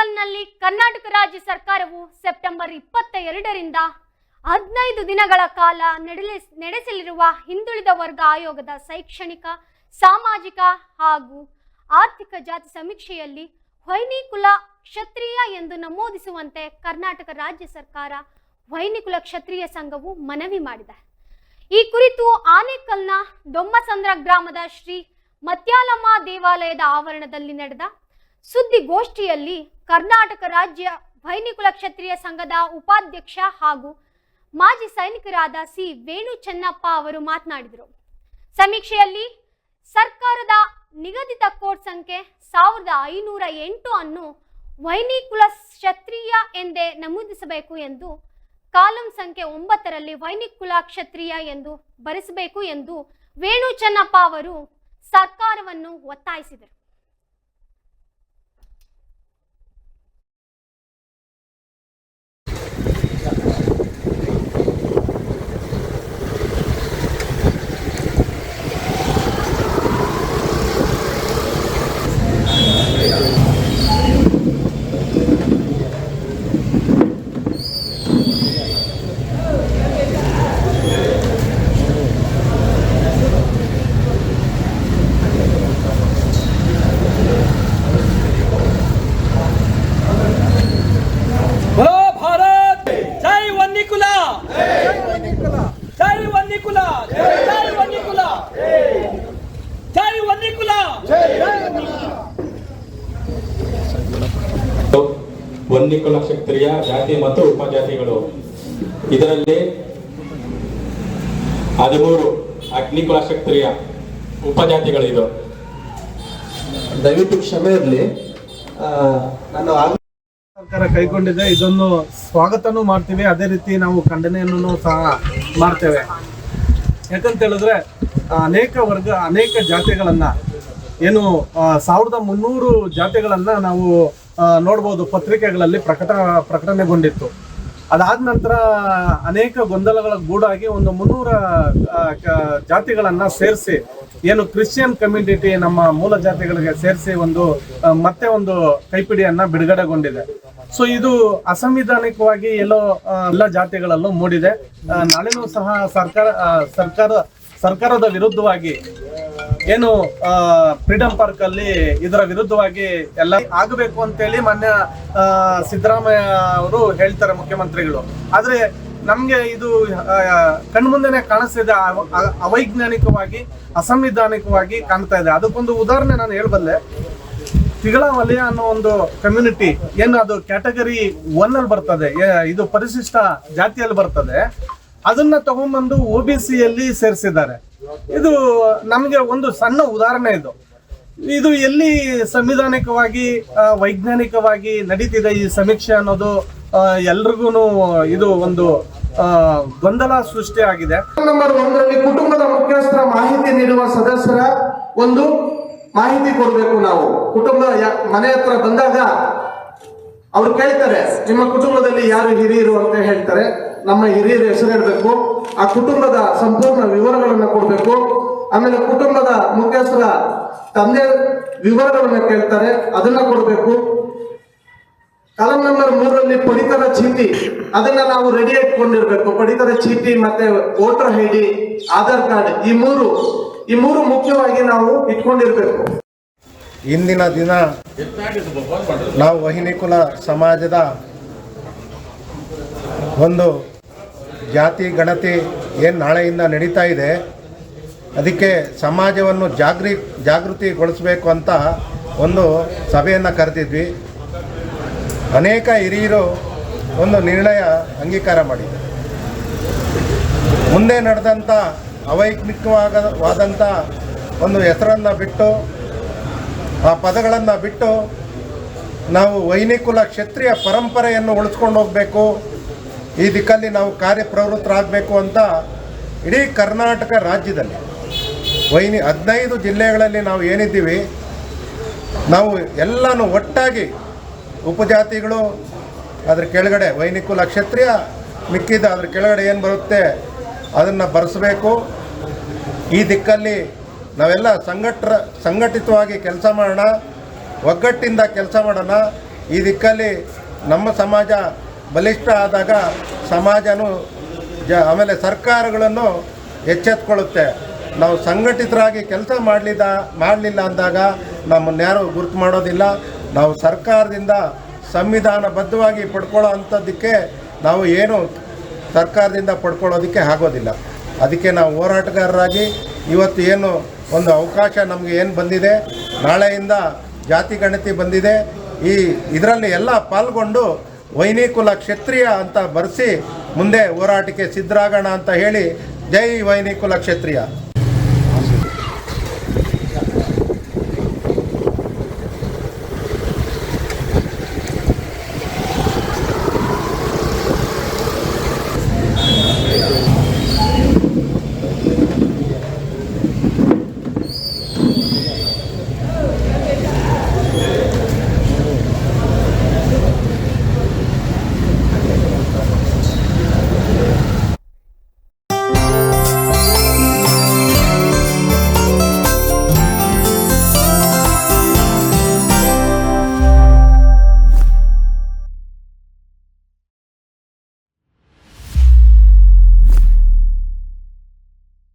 ಆನೇಕಲ್ನಲ್ಲಿ ಕರ್ನಾಟಕ ರಾಜ್ಯ ಸರ್ಕಾರವು ಸೆಪ್ಟೆಂಬರ್ ಇಪ್ಪತ್ತ ಎರಡರಿಂದ ಹದಿನೈದು ದಿನಗಳ ಕಾಲ ನಡೆಲಿ, ನಡೆಸಲಿರುವ ಹಿಂದುಳಿದ ವರ್ಗ ಆಯೋಗದ ಶೈಕ್ಷಣಿಕ, ಸಾಮಾಜಿಕ ಹಾಗೂ ಆರ್ಥಿಕ ಜಾತಿ ಸಮೀಕ್ಷೆಯಲ್ಲಿ ವೈನಿಕುಲ ಕ್ಷತ್ರಿಯ ಎಂದು ನಮೂದಿಸುವಂತೆ ಕರ್ನಾಟಕ ರಾಜ್ಯ ಸರ್ಕಾರ ವೈನಿಕುಲ ಕ್ಷತ್ರಿಯ ಸಂಘವು ಮನವಿ ಮಾಡಿದೆ. ಈ ಕುರಿತು ಆನೇಕಲ್ನ ದೊಮ್ಮಸಂದ್ರ ಗ್ರಾಮದ ಶ್ರೀ ಮತ್ಯಾಲಮ್ಮ ದೇವಾಲಯದ ಆವರಣದಲ್ಲಿ ನಡೆದ ಸುದ್ದಿಗೋಷ್ಠಿಯಲ್ಲಿ ಕರ್ನಾಟಕ ರಾಜ್ಯ ವೈನಿಕುಲ ಕ್ಷತ್ರಿಯ ಸಂಘದ ಉಪಾಧ್ಯಕ್ಷ ಹಾಗೂ ಮಾಜಿ ಸೈನಿಕರಾದ ಸಿ ವೇಣು ಚೆನ್ನಪ್ಪ ಅವರು ಮಾತನಾಡಿದರು. ಸಮೀಕ್ಷೆಯಲ್ಲಿ ಸರ್ಕಾರದ ನಿಗದಿತ ಕೋಟ್ ಸಂಖ್ಯೆ ಸಾವಿರದ ಐನೂರ ಎಂಟು ಅನ್ನು ವೈನಿಕುಲ ಕ್ಷತ್ರಿಯ ಎಂದೇ ನಮೂದಿಸಬೇಕು ಎಂದು, ಕಾಲಂ ಸಂಖ್ಯೆ ಒಂಬತ್ತರಲ್ಲಿ ವೈನಿಕುಲ ಕ್ಷತ್ರಿಯ ಎಂದು ಬರೆಸಬೇಕು ಎಂದು ವೇಣು ಚೆನ್ನಪ್ಪ ಅವರು ಸರ್ಕಾರವನ್ನು ಒತ್ತಾಯಿಸಿದರು. ವನ್ನಿಕುಲ ಕ್ಷತ್ರಿಯ ಜಾತಿ ಮತ್ತು ಉಪಜಾತಿಗಳು. ಇದರಲ್ಲಿ ಹದಿಮೂರು ಅಗ್ನಿಕುಲ ಕ್ಷತ್ರಿಯ ಇದು ದಯವಿಟ್ಟು ಕ್ಷಮೆ ಇರಲಿ. ನಾನು ಸರ್ಕಾರ ಕೈಗೊಂಡಿದೆ ಇದನ್ನು ಸ್ವಾಗತನೂ ಮಾಡ್ತೀವಿ. ಅದೇ ರೀತಿ ನಾವು ಖಂಡನೆಯನ್ನು ಸಹ ಮಾಡ್ತೇವೆ. ಯಾಕಂತ ಹೇಳಿದ್ರೆ ಅನೇಕ ವರ್ಗ ಅನೇಕ ಜಾತಿಗಳನ್ನ ಏನು ಸಾವಿರದ ಮುನ್ನೂರು ಜಾತಿಗಳನ್ನ ನಾವು ನೋಡ್ಬೋದು, ಪತ್ರಿಕೆಗಳಲ್ಲಿ ಪ್ರಕಟ ಪ್ರಕಟಣೆಗೊಂಡಿತ್ತು ಅದಾದ ನಂತರ ಅನೇಕ ಗೊಂದಲಗಳ ಗೂಡಾಗಿ ಒಂದು ಮುನ್ನೂರ ಜಾತಿಗಳನ್ನು ಸೇರಿಸಿ, ಏನು ಕ್ರಿಶ್ಚಿಯನ್ ಕಮ್ಯುನಿಟಿ ನಮ್ಮ ಮೂಲ ಜಾತಿಗಳಿಗೆ ಸೇರಿಸಿ ಒಂದು ಮತ್ತೆ ಒಂದು ಕೈಪಿಡಿಯನ್ನ ಬಿಡುಗಡೆಗೊಂಡಿದೆ. ಸೊ ಇದು ಅಸಂವಿಧಾನಿಕವಾಗಿ ಎಲ್ಲೋ ಎಲ್ಲ ಜಾತಿಗಳಲ್ಲೂ ಮೂಡಿದೆ. ನಾಳೆನೂ ಸಹ ಸರ್ಕಾರ ಸರ್ಕಾರ, ಸರ್ಕಾರದ ವಿರುದ್ಧವಾಗಿ ಏನು ಫ್ರೀಡಂ ಪಾರ್ಕ್ ಅಲ್ಲಿ ಇದರ ವಿರುದ್ಧವಾಗಿ ಎಲ್ಲ ಆಗಬೇಕು ಅಂತೇಳಿ ಮಾನ್ಯ ಆ, ಸಿದ್ದರಾಮಯ್ಯ ಅವರು ಹೇಳ್ತಾರೆ ಮುಖ್ಯಮಂತ್ರಿಗಳು. ಆದ್ರೆ ನಮ್ಗೆ ಇದು ಕಣ್ಮುಂದೆನೆ ಕಾಣಿಸ್ತಿದೆ ಅವ- ಅವೈಜ್ಞಾನಿಕವಾಗಿ ಅಸಂವಿಧಾನಿಕವಾಗಿ ಕಾಣ್ತಾ ಇದೆ. ಅದಕ್ಕೊಂದು ಉದಾಹರಣೆ ನಾನು ಹೇಳ್ಬಲ್ಲೆ. ತಿಗಳ ವಲಯ ಅನ್ನೋ ಒಂದು ಕಮ್ಯುನಿಟಿ ಏನು ಅದು ಕ್ಯಾಟಗರಿ ಒನ್ ಅಲ್ಲಿ ಬರ್ತದೆ ಇದು ಪರಿಶಿಷ್ಟ ಜಾತಿಯಲ್ಲಿ ಬರ್ತದೆ ಅದನ್ನ ತಗೊಂಡ್ಬಂದು ಒ ಬಿ ಸಿಯಲ್ಲಿ ಸೇರಿಸಿದ್ದಾರೆ. ಇದು ನಮಗೆ ಒಂದು ಸಣ್ಣ ಉದಾಹರಣೆ ಇದು. ಇದು ಎಲ್ಲಿ ಸಂವಿಧಾನಿಕವಾಗಿ ವೈಜ್ಞಾನಿಕವಾಗಿ ನಡೀತಿದೆ ಈ ಸಮೀಕ್ಷೆ ಅನ್ನೋದು ಎಲ್ರಿಗೂ ಇದು ಒಂದು ಗೊಂದಲ ಸೃಷ್ಟಿ ಆಗಿದೆ. ನಂಬರ್ ಒಂದರಲ್ಲಿ ಕುಟುಂಬದ ಮುಖ್ಯಸ್ಥರ ಮಾಹಿತಿ ನೀಡುವ ಸದಸ್ಯರ ಒಂದು ಮಾಹಿತಿ ಕೊಡಬೇಕು ನಾವು. ಕುಟುಂಬ ಮನೆ ಹತ್ರ ಬಂದಾಗ ಅವ್ರು ಕೇಳ್ತಾರೆ, ನಿಮ್ಮ ಕುಟುಂಬದಲ್ಲಿ ಯಾರು ಹಿರಿಯರು ಅಂತ ಹೇಳ್ತಾರೆ. ನಮ್ಮ ಹಿರಿಯರ ಹೆಸರು ಹೇಳಬೇಕು ಆ ಕುಟುಂಬದ ಸಂಪೂರ್ಣ ವಿವರಗಳನ್ನು ಕೊಡಬೇಕು. ಆಮೇಲೆ ಕುಟುಂಬದ ಮುಖ್ಯಸ್ಥರ ತಂದೆ ವಿವರಗಳನ್ನ ಕೇಳ್ತಾರೆ ಅದನ್ನ ಕೊಡಬೇಕು. ಕಲಂ ನಂಬರ್ ಮೂರರಲ್ಲಿ ಪಡಿತರ ಚೀಟಿ ಅದನ್ನ ನಾವು ರೆಡಿ ಇಟ್ಕೊಂಡಿರ್ಬೇಕು. ಪಡಿತರ ಚೀಟಿ ಮತ್ತೆ voter I D Aadhaar card ಈ ಮೂರು ಈ ಮೂರು ಮುಖ್ಯವಾಗಿ ನಾವು ಇಟ್ಕೊಂಡಿರ್ಬೇಕು. ಇಂದಿನ ದಿನ ನಾವು ವಹಿನಿಕುಲ ಸಮಾಜದ ಒಂದು ಜಾತಿ, ಗಣತಿ ಏನು ನಾಳೆಯಿಂದ ನಡೀತಾ ಇದೆ, ಅದಕ್ಕೆ ಸಮಾಜವನ್ನು ಜಾಗೃ ಜಾಗೃತಿಗೊಳಿಸಬೇಕು ಅಂತ ಒಂದು ಸಭೆಯನ್ನು ಕರೆದಿದ್ವಿ. ಅನೇಕ ಹಿರಿಯರು ಒಂದು ನಿರ್ಣಯ ಅಂಗೀಕಾರ ಮಾಡಿದೆ ಮುಂದೆ ನಡೆದಂಥ ಅವೈಜ್ಞಿಕವಾಗವಾದಂಥ ಒಂದು ಹೆಸರನ್ನು ಬಿಟ್ಟು, ಆ ಪದಗಳನ್ನು ಬಿಟ್ಟು ನಾವು ವೈನಿಕುಲ ಕ್ಷತ್ರಿಯ ಪರಂಪರೆಯನ್ನು ಉಳಿಸ್ಕೊಂಡು ಹೋಗಬೇಕು. ಈ ದಿಕ್ಕಲ್ಲಿ ನಾವು ಕಾರ್ಯಪ್ರವೃತ್ತರಾಗಬೇಕು ಅಂತ ಇಡೀ ಕರ್ನಾಟಕ ರಾಜ್ಯದಲ್ಲಿ ವೈನಿ ಹದಿನೈದು ಜಿಲ್ಲೆಗಳಲ್ಲಿ ನಾವು ಏನಿದ್ದೀವಿ, ನಾವು ಎಲ್ಲನೂ ಒಟ್ಟಾಗಿ ಉಪಜಾತಿಗಳು, ಅದ್ರ ಕೆಳಗಡೆ ವೈನಿಕುಲ ಕ್ಷತ್ರಿಯ ಮಿಕ್ಕಿದ ಅದ್ರ ಕೆಳಗಡೆ ಏನು ಬರುತ್ತೆ, ಅದನ್ನು ಬರೆಸಬೇಕು. ಈ ದಿಕ್ಕಲ್ಲಿ ನಾವೆಲ್ಲ ಸಂಘಟ ಸಂಘಟಿತವಾಗಿ ಕೆಲಸ ಮಾಡೋಣ, ಒಗ್ಗಟ್ಟಿಂದ ಕೆಲಸ ಮಾಡೋಣ. ಈ ದಿಕ್ಕಲ್ಲಿ ನಮ್ಮ ಸಮಾಜ ಬಲಿಷ್ಠ ಆದಾಗ ಸಮಾಜನೂ ಜ, ಆಮೇಲೆ ಸರ್ಕಾರಗಳನ್ನು ಎಚ್ಚೆತ್ಕೊಳ್ಳುತ್ತೆ. ನಾವು ಸಂಘಟಿತರಾಗಿ ಕೆಲಸ ಮಾಡಲಿದ, ಮಾಡಲಿಲ್ಲ ಅಂದಾಗ ನಮ್ಮನ್ನು ಯಾರು ಗುರುತು ಮಾಡೋದಿಲ್ಲ. ನಾವು ಸರ್ಕಾರದಿಂದ ಸಂವಿಧಾನಬದ್ಧವಾಗಿ ಪಡ್ಕೊಳ್ಳೋ ಅಂಥದ್ದಕ್ಕೆ ನಾವು ಏನು ಸರ್ಕಾರದಿಂದ ಪಡ್ಕೊಳ್ಳೋದಕ್ಕೆ ಆಗೋದಿಲ್ಲ. ಅದಕ್ಕೆ ನಾವು ಹೋರಾಟಗಾರರಾಗಿ ಇವತ್ತು ಏನು ಒಂದು ಅವಕಾಶ ನಮಗೆ ಏನು ಬಂದಿದೆ, ನಾಳೆಯಿಂದ ಜಾತಿ ಗಣತಿ ಬಂದಿದೆ. ಈ ಇದರಲ್ಲಿ ಎಲ್ಲ ಪಾಲ್ಗೊಂಡು ವೈನಿಕುಲ ಕ್ಷತ್ರಿಯ ಅಂತ ಬರೆಸಿ ಮುಂದೆ ಹೋರಾಟಕ್ಕೆ ಸಿದ್ಧರಾಗೋಣ ಅಂತ ಹೇಳಿ ಜೈ ವೈನಿಕುಲ ಕ್ಷತ್ರಿಯ.